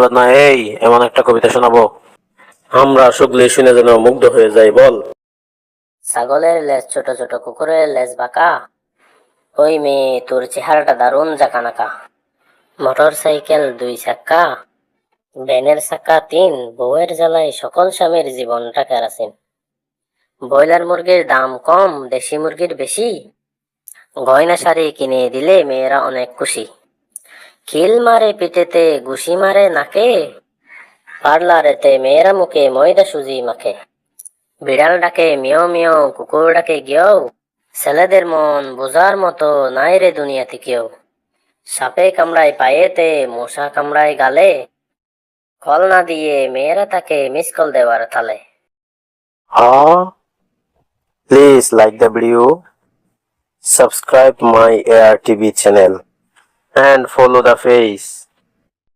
প্রতিবাদ না, এই, এমন একটা কবিতা শোনাবো। আমরা শুকলে শুনে যেন মুগ্ধ হয়ে যাই, বল। ছাগলের লেজ, ছোট ছোট কুকুরের লেজ বাঁকা। ওই মেয়ে, তোর চেহারাটা দারুণ জাকানাকা। মোটর সাইকেল দুই চাক্কা। ভ্যানের চাক্কা তিন, বউয়ের জ্বালায় সকল স্বামীর জীবনটা কেরাসিন ব্রয়লার মুরগির দাম কম, দেশি মুরগির বেশি। গয়না শাড়ি কিনে দিলে মেয়েরা অনেক খুশি। খিল মারে পিঠেতে ঘুষি মারে নাকে পার্লারেতে মেয়েরা মুখে ময়দা সুজি মাখে বিড়াল ডাকে মিও মিও কুকুর ডাকে গিয়েও ছেলেদের মন বোঝার মতো নাই রে দুনিয়াতে কেউ সাপে কামড়ায় পায়েতে মশা কামড়ায় গালে কল না দিয়ে মেয়েরা তাকে মিস কল দেওয়ার তালে please like the video, subscribe my AR TV channel and follow the face.